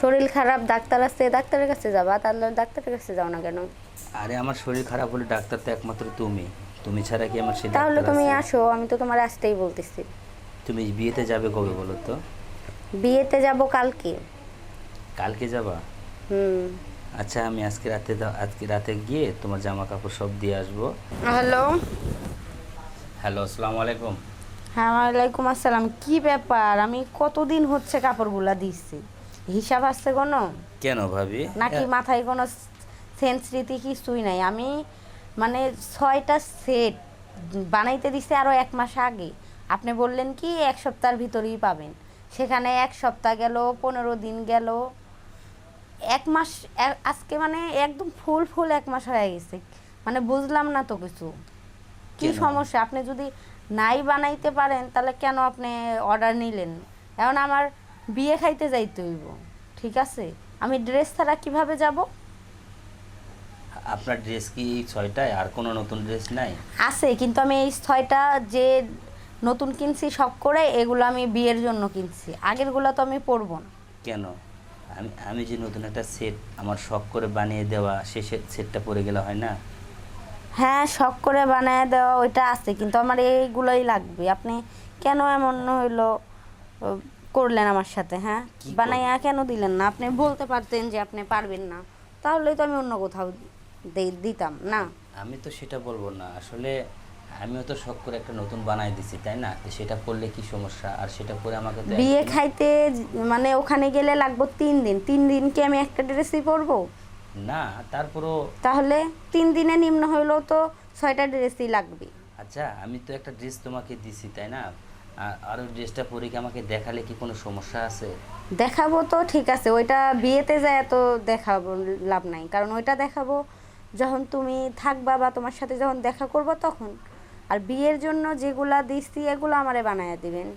শরীর খারাপ ডাক্তার আছে ডাক্তারের কাছে যাবা তাহলে ডাক্তারের কাছে যাও না কেন? আরে আমার শরীর খারাপ হলে ডাক্তার তো একমাত্র তুমি। তুমি ছাড়া কি আমার সেই তাহলে তুমি? আসো আমি তো তোমার আসতেই বলতেছি। তুমি বিয়েতে যাবে কবে বলো তো? বিয়েতে যাব কালকে। কালকে যাবা? হুম। আচ্ছা আমি আজকে রাতে আজকে রাতে গিয়ে তোমার জামা কাপড় সব দিয়ে আসব। হ্যালো। হ্যালো আসসালামু আলাইকুম। হ্যাঁ ওয়ালাইকুম আসসালাম। কি ব্যাপার? আমি কতদিন হচ্ছে কাপড়গুলা দিচ্ছি হিসাব আসছে কোনো? কেন ভাবি? নাকি মাথায় কোনো সেন্স রীতি কিছুই নাই? আমি মানে ছয়টা সেট বানাইতে দিছে আরও এক মাস আগে। আপনি বললেন কি এক সপ্তাহের ভিতরেই পাবেন। সেখানে এক সপ্তাহ গেল পনেরো দিন গেল। এক মাস আজকে মানে একদম ফুল ফুল এক মাস হয়ে গেছে। মানে বুঝলাম না তো কিছু। কি সমস্যা? আপনি যদি নাই বানাইতে পারেন তাহলে কেন আপনি অর্ডার নিলেন? এখন আমার বিয়ে খাইতে যাইতে হইব ঠিক আছে? আমি ড্রেস ছাড়া কীভাবে যাব? আপনার ড্রেস কি এই ছয়টায়? আর কোনো নতুন ড্রেস নাই? আছে কিন্তু আমি এই ছয়টা যে নতুন কিনছি সব করে এগুলো আমি বিয়ের জন্য কিনছি। আগেরগুলো তো আমি পরবো না। কেন? আমি আমি যে নতুন একটা সেট আমার শখ করে বানিয়ে দেওয়া সে সেটটা পরে গেলে হয় না? হ্যাঁ শখ করে বানায় দেওয়া ওইটা আছে কিন্তু আমার এইগুলোই লাগবে। আপনি কেন এমন হইল? করলেন আমার সাথে হ্যাঁ? বানাইয়া কেন দিলেন না? আপনি বলতে পারতেন যে আপনি পারবেন না। তাহলেই তো আমি অন্য কোথাও দিতাম না? আমি তো সেটা বলব না। আসলে আমিও তো শখ করে একটা নতুন বানাই দিছি তাই না? সেটা করলে কি সমস্যা? আর সেটা করে আমাকে বিয়ে খাইতে মানে ওখানে গেলে লাগবো তিন দিন। তিন দিন কি আমি একটা ড্রেসই পরবো? না তারপরও তাহলে তিন দিনে নিম্ন হইলেও তো ছয়টা ড্রেসই লাগবে। আচ্ছা আমি তো একটা ড্রেস তোমাকে দিছি তাই না? আর- ওই ড্রেসটা পরে কি আমাকে দেখালে কি কোনো সমস্যা আছে? দেখাবো তো ঠিক আছে। ওইটা বিয়েতে যায় তো দেখাবো লাভ নাই। কারণ ওইটা দেখাবো যখন তুমি থাকবা বা তোমার সাথে যখন দেখা করব তখন। আর বিয়ের জন্য যেগুলা দিচ্ছি এগুলো আমারে বানায় দিবেন।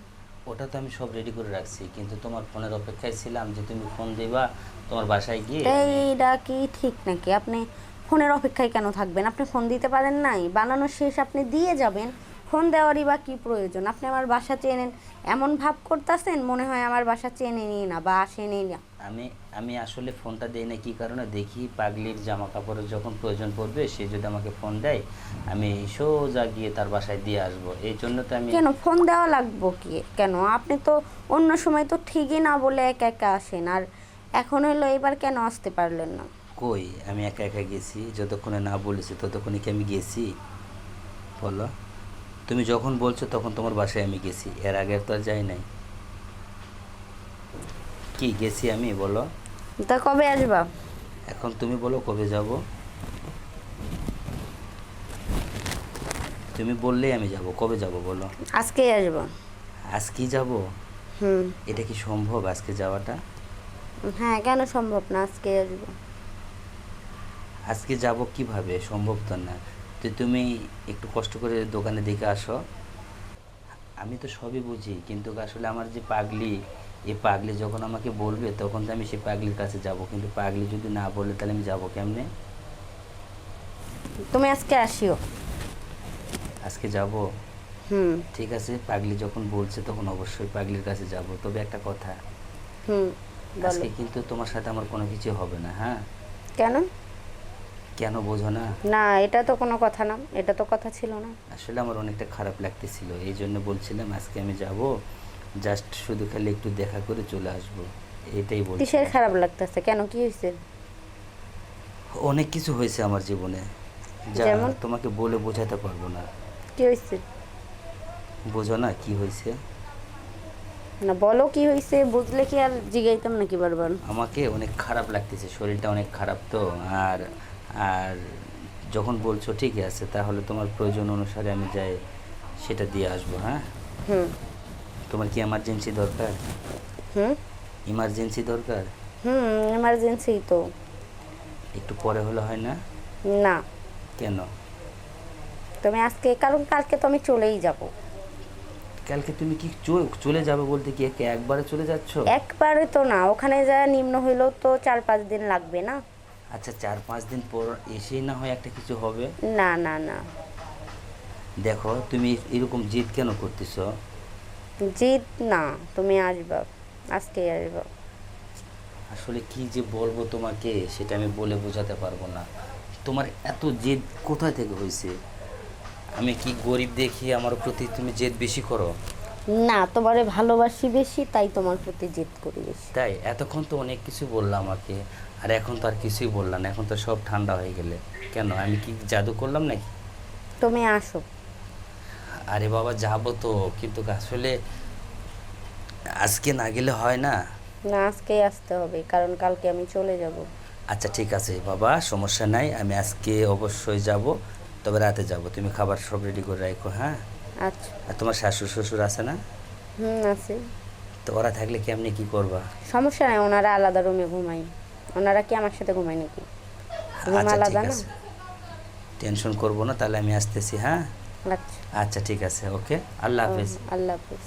ওটা তো আমি সব রেডি করে রাখছি কিন্তু তোমার ফোনের অপেক্ষায় ছিলাম যে তুমি ফোন দিবা তোমার বাসায় গিয়ে। এইটা কি ঠিক নাকি? আপনি ফোনের অপেক্ষায় কেন থাকবেন? আপনি ফোন দিতে পারেন নাই বানানো শেষ আপনি দিয়ে যাবেন। ফোন দেওয়ারই বা কী প্রয়োজন? আপনি আমার বাসা চেনেন এমন ভাব করতেছেন মনে হয় আমার বাসা চেনে চেনেনি না বা আসেনি না আমি আমি আসলে ফোনটা দেই না কি কারণে? দেখি পাগলির জামা কাপড়ের যখন প্রয়োজন পড়বে সে যদি আমাকে ফোন দেয় আমি সোজা গিয়ে তার বাসায় দিয়ে আসব। এই জন্য তো আমি কেন? ফোন দেওয়া লাগবো কি? কেন? আপনি তো অন্য সময় তো ঠিকই না বলে একা একা আসেন আর এখন হলো এবার কেন আসতে পারলেন না? কই? আমি একা একা গেছি যতক্ষণে না বলেছি ততক্ষণে কি আমি গেছি? বলো। তুমি যখন বলছো তখন তোমার বাসায় আমি গেছি। এর আগে তো আর যাই নাই। কি গেছি আমি? বলো। তা কবে আসবা? এখন তুমি বলো কবে যাব। তুমি বললেই আমি যাব। কবে যাব বলো? আজকেই আসবা। আজকে যাব? হুম। এটা কি সম্ভব আজকে যাওয়াটা? হ্যাঁ কেন সম্ভব না? আজকে আসব। আজকে যাব কীভাবে? সম্ভব তো না। তো তুমি একটু কষ্ট করে দোকানে দেখে আসো। আমি তো সবই বুঝি কিন্তু আসলে আমার যে পাগলি এই পাগলি যখন আমাকে বলবে তখন তো আমি সেই পাগলির কাছে যাব। কিন্তু পাগলি যদি না বলে তাহলে আমি যাব কেমনে? তুমি আজকে আসিও। আজকে যাব? হুম। ঠিক আছে পাগলি যখন বলছে তখন অবশ্যই পাগলির কাছে যাব। তবে একটা কথা। হুম আজকে কিন্তু তোমার সাথে আমার কোনো কিছু হবে না হ্যাঁ? কেন? কেন বোঝো না? না এটা তো কোনো কথা না এটা তো কথা ছিল না। আসলে আমার অনেকটা খারাপ লাগতেছিল এই জন্য বলছিলাম আজকে আমি যাব জাস্ট শুধু খালি একটু দেখা করে চলে আসব এটাই বলছি কিসের খারাপ লাগতেছে? কেন কি হয়েছে? অনেক কিছু হয়েছে আমার জীবনে যা যেমন? তোমাকে বলে বোঝাতে পারব না। কি হয়েছে? বোঝো না কি হয়েছে। না বলো কি হয়েছে বুঝলে কি আর জিগাইতাম নাকি বারবার? আমাকে অনেক খারাপ লাগতেছে শরীরটা অনেক খারাপ তো আর আর যখন বলছো ঠিক আছে তাহলে তোমার প্রয়োজন অনুসারে আমি যাই সেটা দিয়ে আসব হ্যাঁ? হুম। তোমার কি এমার্জেন্সি দরকার? হুম? ইমার্জেন্সি দরকার? হুম এমার্জেন্সি তো। একটু পরে হলে হয় না? না। কেন? তুমি আজকে কারণ কালকে তো আমি চলেই যাব। কালকে তুমি কি চলে যাবে বলতে কি একে একবারে চলে যাচ্ছ? একবারে তো না ওখানে যা নিম্ন হইলেও তো চার পাঁচ দিন লাগবে না? আচ্ছা চার পাঁচ দিন পর এসেই না হয় একটা কিছু হবে? না না না। দেখো তুমি এরকম জিদ কেন করতেছ? জিদ না তুমি আসবা আজকেই আসবা। আসলে কি যে বলব তোমাকে সেটা আমি বলে বোঝাতে পারব না। তোমার এত জেদ কোথায় থেকে হয়েছে? আমি কি গরিব দেখি আমার প্রতি তুমি জেদ বেশি করো? না তোমারে ভালোবাসি বেশি তাই তোমার প্রতি জেদ করি বেশি। তাই? এতক্ষণ তো অনেক কিছু বললাম আমাকে। আর এখন তো আর কিছুই বললাম না এখন তো সব ঠান্ডা হয়ে গেলে। কেন? আমি কি জাদু করলাম নাকি? তুমি আসো। আরে বাবা যাব তো কিন্তু আসলে আজকে না গেলে হয় না? না আজকেই আসতে হবে কারণ কালকে আমি চলে যাব। আচ্ছা ঠিক আছে বাবা সমস্যা নাই আমি আজকে অবশ্যই যাব তবে রাতে যাব। তুমি খাবার সব রেডি করে রাখো হ্যাঁ? আচ্ছা। আর তোমার শাশুড় শ্বশুর আছে না? হুম আছে। তো ওরা থাকলে কেমনি কি করবা? সমস্যা নাই ওনারা আলাদা রুমে ঘুমাই ওনারা কি আমার সাথে ঘুমায় নাকি? আচ্ছা আলাদা না? টেনশন করব না তাহলে আমি আসতেছি হ্যাঁ? আচ্ছা। আচ্ছা ঠিক আছে ওকে। আল্লাহ হাফিজ। আল্লাহ হাফিজ।